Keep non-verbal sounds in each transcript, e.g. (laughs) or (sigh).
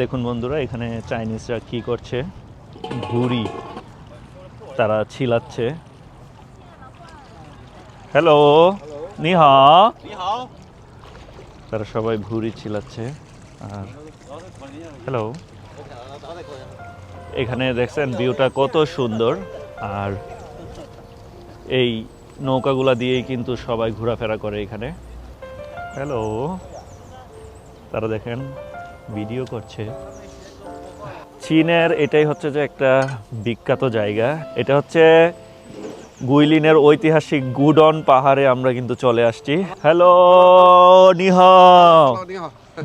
দেখুন বন্ধুরা, এখানে চাইনিজরা কি করছে? ঘুড়ি তারা ছিলাচ্ছে। হ্যালো নিহা। তারা সবাই ঘুড়ি ছিলাচ্ছে। আর হ্যালো এখানে দেখছেন ভিউটা কত সুন্দর। আর এই নৌকাগুলা দিয়েই কিন্তু সবাই ঘোরাফেরা করে এখানে। হ্যালো তারা দেখেন ভিডিও করছে। চীনের এটাই হচ্ছে যে একটা বিখ্যাত জায়গা। এটা হচ্ছে গুইলিনের ঐতিহাসিক গুডন পাহাড়ে আমরা কিন্তু চলে আসছি। হ্যালো নিহ।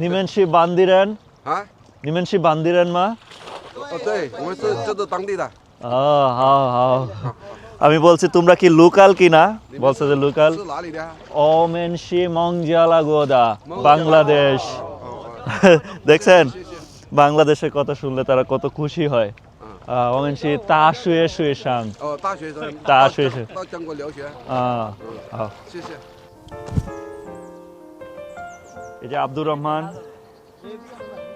নিমেনশি বান্দিরেন। নিমেনশি বান্দিরেন মা। আমি বলছি তোমরা কি লোকাল কিনা? বলছো যে লোকাল। অমেনশি মেনশি মংজালা গোদা বাংলাদেশ। (laughs) দেখছেন? বাংলাদেশের কথা শুনলে তারা কত খুশি হয়। এই যে আব্দুর রহমান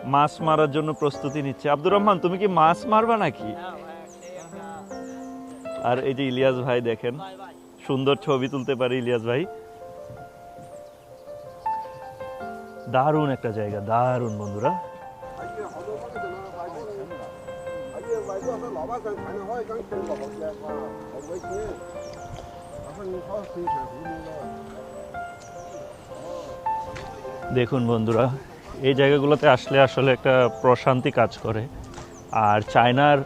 মাছ মারার জন্য প্রস্তুতি নিচ্ছে। রহমান তুমি কি মাছ মারবা নাকি? আর এই যে ইলিয়াস ভাই দেখেন সুন্দর ছবি তুলতে পারে ইলিয়াস ভাই। দারুণ একটা জায়গা, দারুণ বন্ধুরা। দেখুন বন্ধুরা, এই জায়গাগুলোতে আসলে আসলে একটা প্রশান্তি কাজ করে। আর চায়নার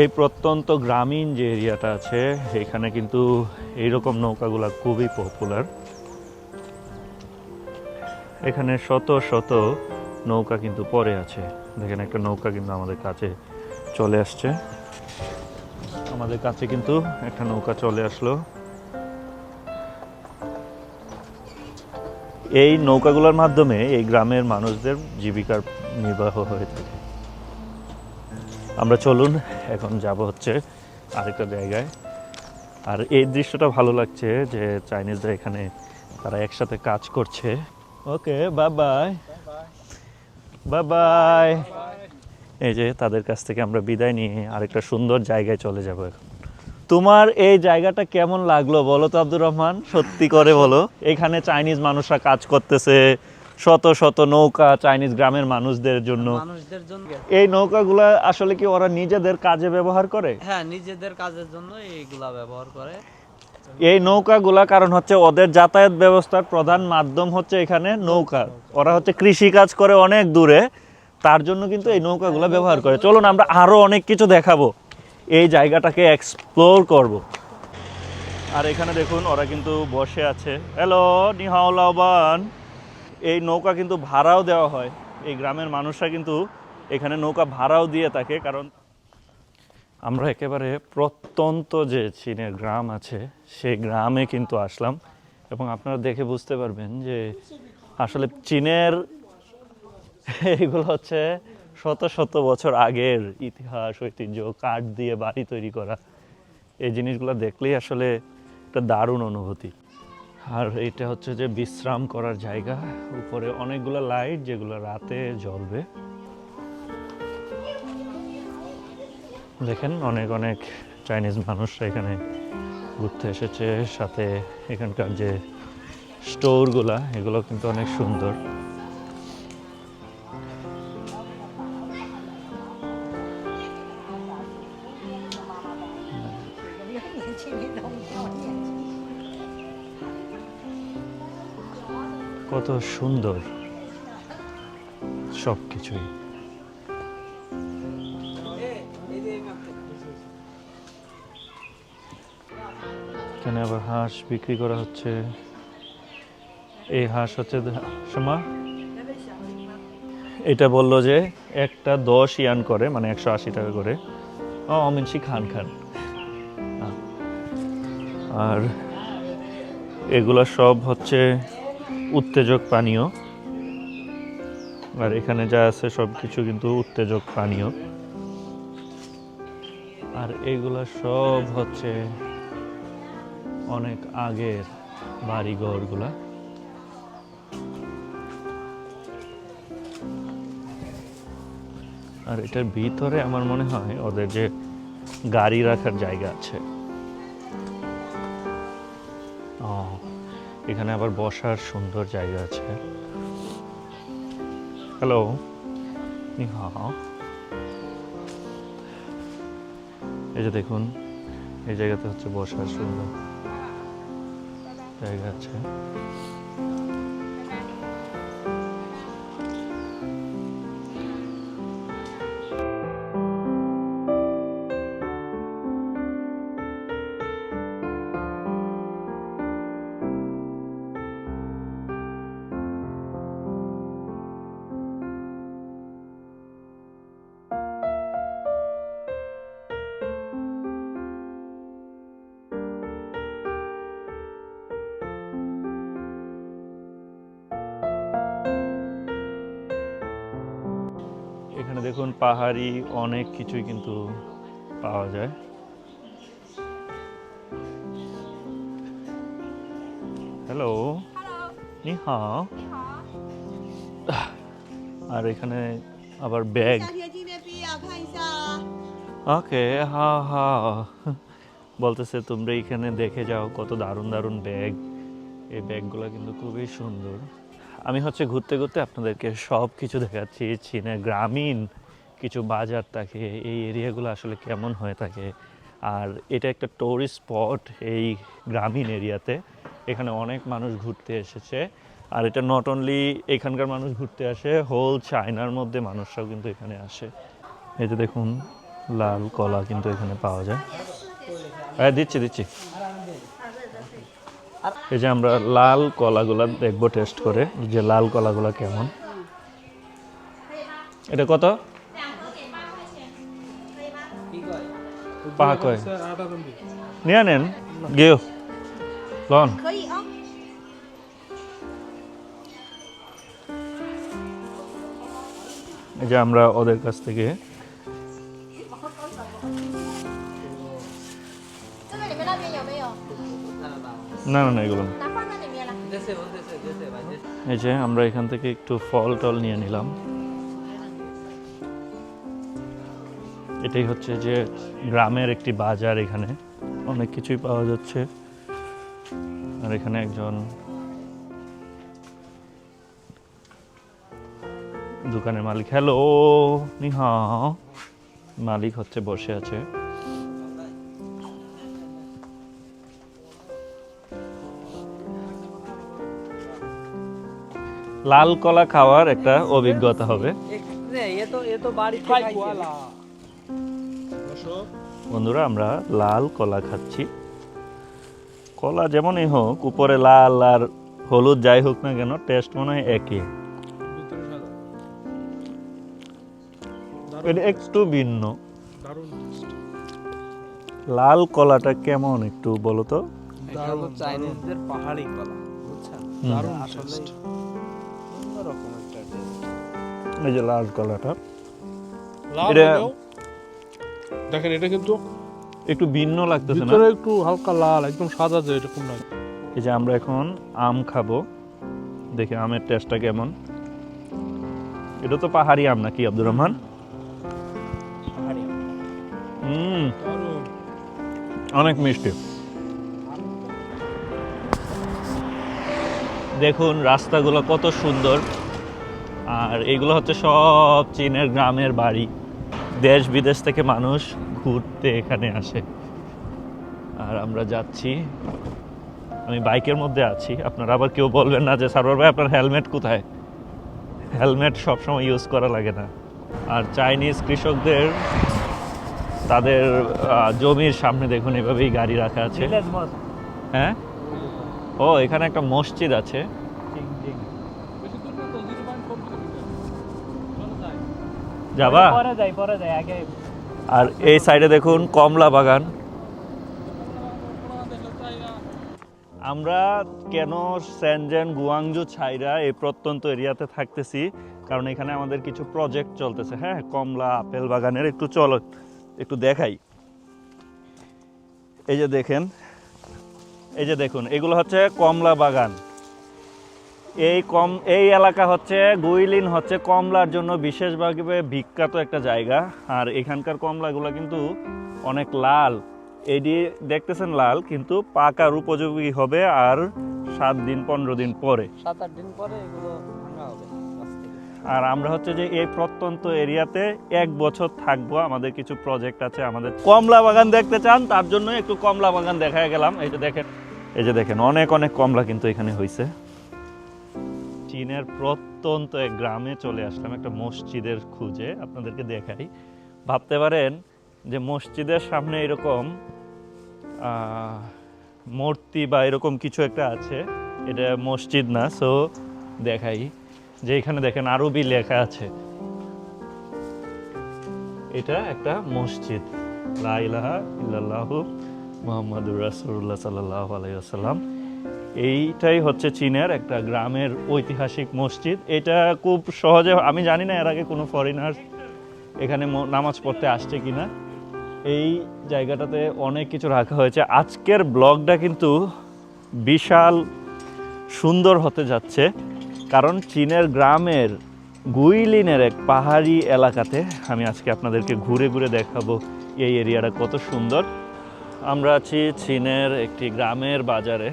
এই প্রত্যন্ত গ্রামীণ যে এরিয়াটা আছে, এখানে কিন্তু এইরকম নৌকাগুলো খুবই পপুলার এখানে শত শত নৌকা কিন্তু পরে আছে। দেখেন, একটা নৌকা কিন্তু আমাদের কাছে চলে আসছে। আমাদের কাছে কিন্তু একটা নৌকা চলে আসলো। এই নৌকাগুলোর মাধ্যমে এই গ্রামের মানুষদের জীবিকার নির্বাহ হয়ে থাকে। আমরা চলুন, এখন যাব হচ্ছে আরেকটা জায়গায়। আর এই দৃশ্যটা ভালো লাগছে যে চাইনিজরা এখানে তারা একসাথে কাজ করছে। Okay bye bye bye bye এই যে তাদের কাছ থেকে আমরা বিদায় নিয়ে আরেকটা সুন্দর জায়গায় চলে যাব এখন। তোমার এই জায়গাটা কেমন লাগল বলো তো আব্দুর রহমান? সত্যি করে বলো। এখানে চাইনিজ মানুষরা কাজ করতেছে শত শত নৌকা চাইনিজ গ্রামের মানুষদের জন্য। মানুষদের জন্য। এই নৌকাগুলা আসলে কি ওরা নিজেদের কাজে ব্যবহার করে? হ্যাঁ নিজেদের কাজের জন্য এইগুলা ব্যবহার করে। এই নৌকাগুলা কারণ হচ্ছে ওদের যাতায়াত ব্যবস্থার প্রধান মাধ্যম হচ্ছে এখানে নৌকা। ওরা হচ্ছে কৃষি কাজ করে অনেক দূরে, তার জন্য কিন্তু এই নৌকাগুলা ব্যবহার করে। চলুন আমরা আরও অনেক কিছু দেখাবো। এই জায়গাটাকে এক্সপ্লোর করব। আর এখানে দেখুন, ওরা কিন্তু বসে আছে। হ্যালো নিহাওলাবান এই নৌকা কিন্তু ভাড়াও দেওয়া হয়। এই গ্রামের মানুষরা কিন্তু এখানে নৌকা ভাড়াও দিয়ে থাকে, কারণ আমরা একেবারে প্রত্যন্ত যে চীনের গ্রাম আছে, সেই গ্রামে কিন্তু আসলাম। এবং আপনারা দেখে বুঝতে পারবেন যে আসলে চীনের এগুলো হচ্ছে শত শত বছর আগের ইতিহাস, ঐতিহ্য, কাঠ দিয়ে বাড়ি তৈরি করা। এই জিনিসগুলো দেখলেই আসলে একটা দারুণ অনুভূতি। আর এটা হচ্ছে যে বিশ্রাম করার জায়গা। উপরে অনেকগুলো লাইট যেগুলো রাতে জ্বলবে। দেখেন অনেক অনেক চাইনিজ মানুষরা এখানে ঘুরতে এসেছে। সাথে এখানকার যে স্টোরগুলা, এগুলো কিন্তু অনেক সুন্দর। কত সুন্দর সব কিছুই আবার হাঁস বিক্রি করা হচ্ছে। এই হাঁস হচ্ছে সমা? এটা বলল যে একটা দশ ইয়ান করে মানে একশো আশি টাকা করে। অমিনসি খান খান। আর এগুলো সব হচ্ছে উত্তেজক পানীয়। আর এখানে যা আছে সব কিছু কিন্তু উত্তেজক পানীয়। আর এগুলা সব হচ্ছে অনেক আগের বাড়িঘরগুলা। আর এটার ভিতরে আমার মনে হয় ওদের যে গাড়ি রাখার জায়গা আছে। এখানে আবার বসার সুন্দর জায়গা আছে। হ্যালো এই যে দেখুন, এই জায়গাতে হচ্ছে বসার সুন্দর। জায়গা আছে দেখুন পাহাড়ি অনেক কিছুই কিন্তু পাওয়া যায়। হ্যালো নিহা (sighs) আর এখানে আবার ব্যাগ ওকে হা হা বলতেছে তোমরা এখানে দেখে যাও কত দারুণ দারুণ ব্যাগ এই ব্যাগগুলো কিন্তু খুবই সুন্দর। আমি হচ্ছে ঘুরতে ঘুরতে আপনাদেরকে সব কিছু দেখাচ্ছি চীনে গ্রামীণ কিছু বাজার থাকে, এই এরিয়াগুলো আসলে কেমন হয়ে থাকে। আর এটা একটা টুরিস্ট স্পট এই গ্রামীণ এরিয়াতে। এখানে অনেক মানুষ ঘুরতে এসেছে। আর এটা নট অনলি এখানকার মানুষ ঘুরতে আসে হোল চায়নার মধ্যে মানুষরাও কিন্তু এখানে আসে। এই যে দেখুন, লাল কলা কিন্তু এখানে পাওয়া যায়। হ্যাঁ দিচ্ছি দিচ্ছি। এই যে আমরা লাল কলাগুলা দেখব টেস্ট করে, যে লাল কলাগুলা কেমন। এটা কত? পাহা কয় নিয়ে নেন। লন। এই যে আমরা ওদের কাছ থেকে না না না এগুলো এই যে আমরা এখান থেকে একটু ফল টল নিয়ে নিলাম। এটাই হচ্ছে যে গ্রামের একটি বাজার এখানে। অনেক কিছুই পাওয়া যাচ্ছে। আর এখানে একজন দোকানের মালিক। হ্যালো, নিহা। মালিক হচ্ছে, বসে আছে। লাল কলা খাওয়ার একটা অভিজ্ঞতা হবে। বন্ধুরা আমরা লাল কলা খাচ্ছি। কলা যেমনই হোক উপরে লাল আর হলুদ যাই হোক না কেন টেস্ট মনে হয় একই। এটা একটু ভিন্ন। লাল কলাটা কেমন একটু বলো তো? চাইনিজদের পাহাড়ি কলা। এই যে লাল কলাটা। লাল দেখেন এটা কিন্তু একটু ভিন্ন লাগতেছে না? ভিতরে একটু হালকা লাল একদম সাদা যে এরকম না এই যে আমরা এখন আম খাব। দেখি আমের টেস্টটা কেমন। এটা তো পাহাড়ি আম নাকি আব্দুর রহমান? হুম। অনেক মিষ্টি। দেখুন রাস্তাগুলো কত সুন্দর। আর এগুলো হচ্ছে সব চীনের গ্রামের বাড়ি। দেশ বিদেশ থেকে মানুষ ঘুরতে এখানে আসে। আর আমরা যাচ্ছি। আমি বাইকের মধ্যে আছি। আপনারা আবার কেউ বলবেন না যে সার্ভার ভাই আপনার হেলমেট কোথায়? হেলমেট সবসময় ইউজ করা লাগে না। আর চাইনিজ কৃষকদের তাদের জমির সামনে দেখুন এভাবেই গাড়ি রাখা আছে। হ্যাঁ? ও এখানে একটা মসজিদ আছে। যাবা? পরে যাই পরে যাই আগে আর এই সাইডে দেখুন কমলা বাগান। আমরা কেন স্যানজেন গুয়াংজু ছাইরা এই প্রত্যন্ত এরিয়াতে থাকতেছি? কারণ এখানে আমাদের কিছু প্রজেক্ট চলতেছে। হ্যাঁ কমলা আপেল বাগানের একটু চল একটু দেখাই। এই যে দেখেন এই যে দেখুন এগুলো হচ্ছে কমলা বাগান। এই কম এই এলাকা হচ্ছে গুইলিন হচ্ছে কমলার জন্য বিশেষভাবে বিখ্যাত একটা জায়গা। আর এখানকার কমলাগুলো কিন্তু অনেক লাল। এটি দেখতেছেন লাল কিন্তু পাকার উপযোগী হবে আর সাত দিন পনেরো দিন পরে। সাত আট দিন পরে এগুলো হবে। আর আমরা হচ্ছে যে এই প্রত্যন্ত এরিয়াতে এক বছর থাকব। আমাদের কিছু প্রজেক্ট আছে আমাদের। কমলা বাগান দেখতে চান তার জন্য একটু কমলা বাগান দেখা গেলাম। এই যে দেখেন এই যে দেখেন অনেক অনেক কমলা কিন্তু এখানে হয়েছে চীনের প্রত্যন্ত এক গ্রামে চলে আসলাম, একটা মসজিদের খুঁজে, আপনাদেরকে দেখাই। ভাবতে পারেন যে মসজিদের সামনে এরকম মূর্তি বা এরকম কিছু একটা আছে, এটা মসজিদ না, সো দেখাই। যে এখানে দেখেন আরবি লেখা আছে। এটা একটা মসজিদ। লা ইলাহা ইল্লাল্লাহু মুহাম্মাদুর রাসূলুল্লাহ সাল্লাল্লাহু আলাইহি ওয়াসাল্লাম। এইটাই হচ্ছে চীনের একটা গ্রামের ঐতিহাসিক মসজিদ। এটা খুব সহজে, আমি জানি না এর আগে কোনো ফরেনার এখানে নামাজ পড়তে আসছে কিনা। এই জায়গাটাতে অনেক কিছু রাখা হয়েছে। আজকের ব্লগটা কিন্তু বিশাল সুন্দর হতে যাচ্ছে। কারণ চীনের গ্রামের গুইলিনের এক পাহাড়ি এলাকাতে আমি আজকে আপনাদেরকে ঘুরে ঘুরে দেখাবো এই এরিয়াটা কত সুন্দর। আমরা আছি চীনের একটি গ্রামের বাজারে।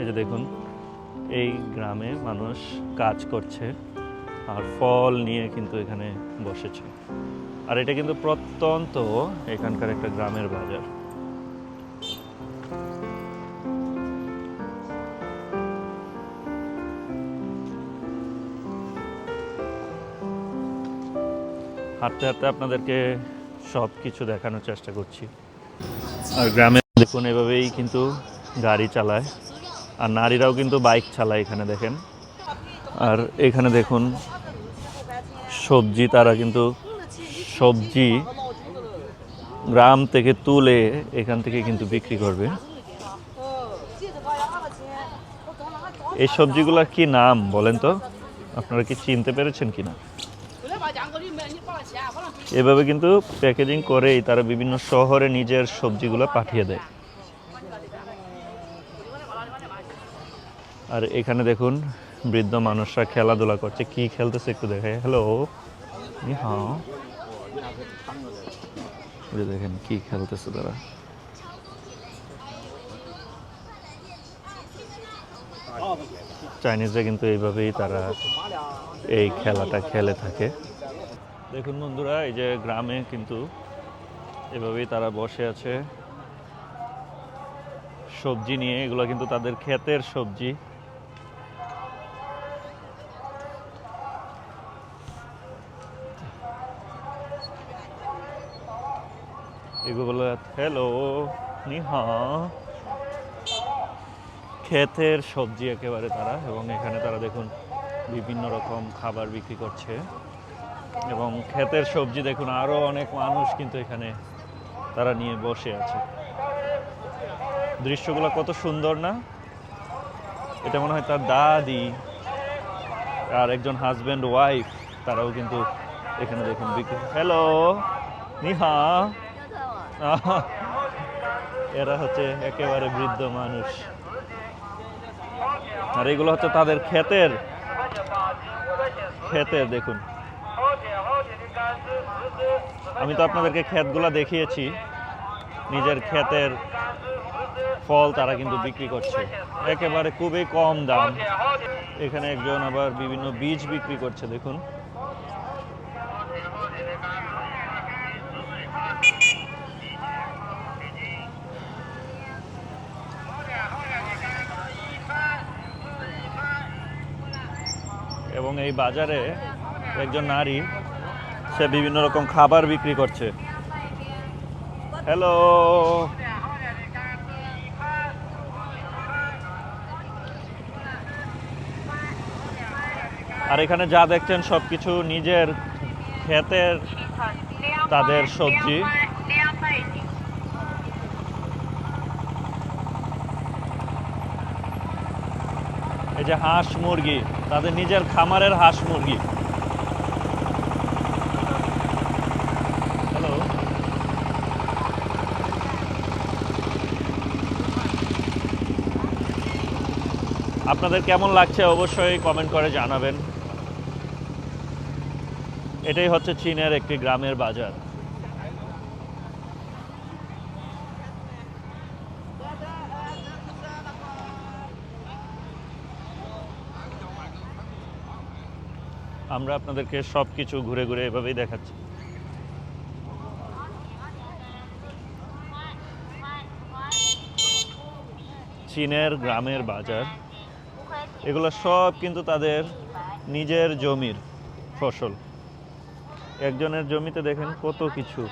এই যে দেখুন, এই গ্রামে মানুষ কাজ করছে আর ফল নিয়ে কিন্তু এখানে বসেছে। আর এটা কিন্তু প্রত্যন্ত এখানকার একটা গ্রামের বাজার। হাঁটতে হাঁটতে আপনাদেরকে সব কিছু দেখানোর চেষ্টা করছি। আর গ্রামে দেখুন, এভাবেই কিন্তু গাড়ি চালায়। আর নারীরাও কিন্তু বাইক চালায় এখানে দেখেন। আর এখানে দেখুন, সবজি তারা কিন্তু সবজি গ্রাম থেকে তুলে এখান থেকে কিন্তু বিক্রি করবে। এই সবজিগুলোর কি নাম বলেন তো? আপনারা কি চিনতে পেরেছেন কিনা? এভাবে কিন্তু প্যাকেজিং করেই তারা বিভিন্ন শহরে নিজের সবজিগুলো পাঠিয়ে দেয়। আর এখানে দেখুন, বৃদ্ধ মানুষরা খেলাধুলা করছে। কি খেলতেছে একটু দেখায় হ্যালো হ্যাঁ দেখেন, কি খেলতেছে তারা। চাইনিজরা কিন্তু এইভাবেই তারা এই খেলাটা খেলে থাকে। দেখুন বন্ধুরা, এই যে গ্রামে কিন্তু এভাবেই তারা বসে আছে। সবজি নিয়ে, এগুলো কিন্তু তাদের ক্ষেতের সবজি। এগুলো হ্যালো নিহা। ক্ষেতের সবজি একেবারে তারা, এবং এখানে তারা দেখুন বিভিন্ন রকম খাবার বিক্রি করছে। এবং ক্ষেতের সবজি দেখুন আরও অনেক মানুষ কিন্তু এখানে তারা নিয়ে বসে আছে। দৃশ্যগুলো কত সুন্দর না? এটা মনে হয় তার দাদি আর একজন হাজব্যান্ড ওয়াইফ তারাও কিন্তু এখানে দেখুন বিক্রি হ্যালো নিহা। এরা হচ্ছে একেবারে বৃদ্ধ মানুষ। আর এগুলো হচ্ছে তাদের ক্ষেতের ক্ষেতের দেখুন। আমি তো আপনাদেরকে ক্ষেতগুলো দেখিয়েছি। নিজের ক্ষেতের ফল তারা কিন্তু বিক্রি করছে। একেবারে খুবই কম দাম। এখানে একজন আবার বিভিন্ন বীজ বিক্রি করছে, দেখুন। এই বাজারে একজন নারী, সে বিভিন্ন রকম খাবার বিক্রি করছে। হ্যালো আর এখানে যা দেখছেন সব কিছু নিজের ক্ষেতের তাদের সবজি। এই যে হাঁস মুরগি, তাদের নিজের খামারের হাঁস মুরগি। হ্যালো আপনাদের কেমন লাগছে অবশ্যই কমেন্ট করে জানাবেন। এটাই হচ্ছে চীনের একটি গ্রামের বাজার। আমরা আপনাদেরকে সব কিছু ঘুরে ঘুরে এভাবেই দেখাচ্ছি। চীনের গ্রামের বাজার, এগুলো সব কিন্তু তাদের নিজের জমির ফসল। একজনের জমিতে দেখেন কত কিছু।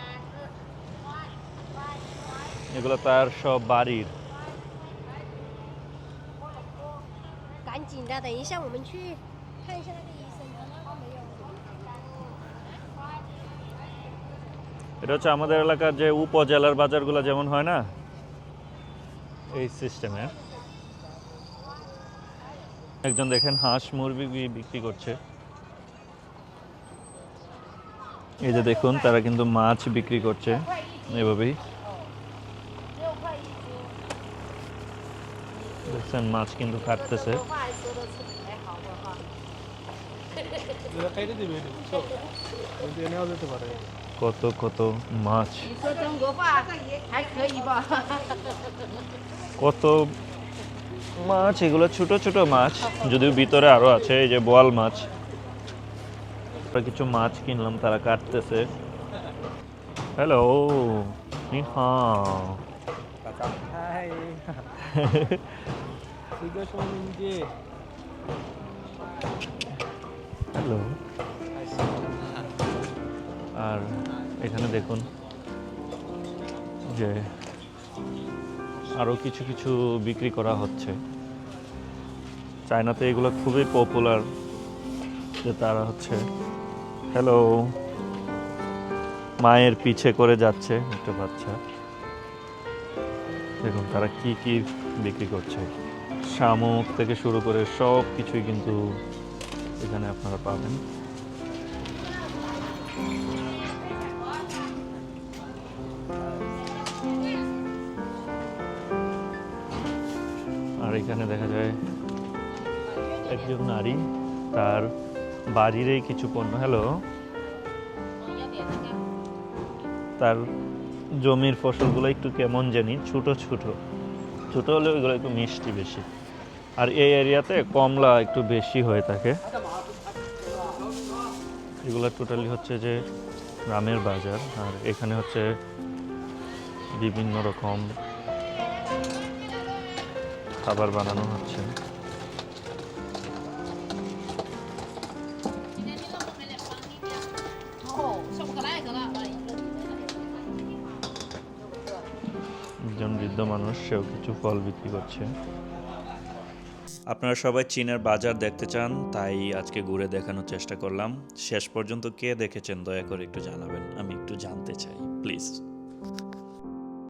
এগুলো তার সব বাড়ির। এটা হচ্ছে আমাদের এলাকার যে উপজেলার বাজারগুলো যেমন হয় না, এই সিস্টেমে একজন দেখেন হাঁস মুরগি বিক্রি করছে। এই যে দেখুন, তারা কিন্তু মাছ বিক্রি করছে এভাবেই। দেখছেন, মাছ কিন্তু কাটতেছে। দিবে কত কত মাছ। কত মাছ এগুলো ছোট ছোট মাছ। যদিও ভিতরে আরও আছে এই যে বোয়াল মাছ। কিছু মাছ কিনলাম তারা কাটতেছে। হ্যালো হ্যালো (laughs) আর এখানে দেখুন যে আরও কিছু কিছু বিক্রি করা হচ্ছে। চায়নাতে এগুলো খুবই পপুলার যে তারা হচ্ছে হ্যালো মায়ের পিছে করে যাচ্ছে একটা বাচ্চা। দেখুন তারা কি কি বিক্রি করছে। শামুক থেকে শুরু করে সব কিছুই কিন্তু এখানে আপনারা পাবেন। এখানে দেখা যায় একজন নারী তার বাড়িরই কিছু পণ্য হ্যালো তার জমির ফসলগুলো একটু কেমন জানি, ছোট ছোট। ছোট হলে এগুলো একটু মিষ্টি বেশি। আর এই এরিয়াতে কমলা একটু বেশি হয়ে থাকে। এগুলো টোটালি হচ্ছে যে গ্রামের বাজার, আর এখানে হচ্ছে বিভিন্ন রকম খাবার বানানো হচ্ছে। একজন বৃদ্ধ মানুষ, সেও কিছু ফল বিক্রি করছে। আপনারা সবাই চীনের বাজার দেখতে চান, তাই আজকে ঘুরে দেখানোর চেষ্টা করলাম। শেষ পর্যন্ত কে দেখেছেন, দয়া করে একটু জানাবেন। আমি একটু জানতে চাই, প্লিজ।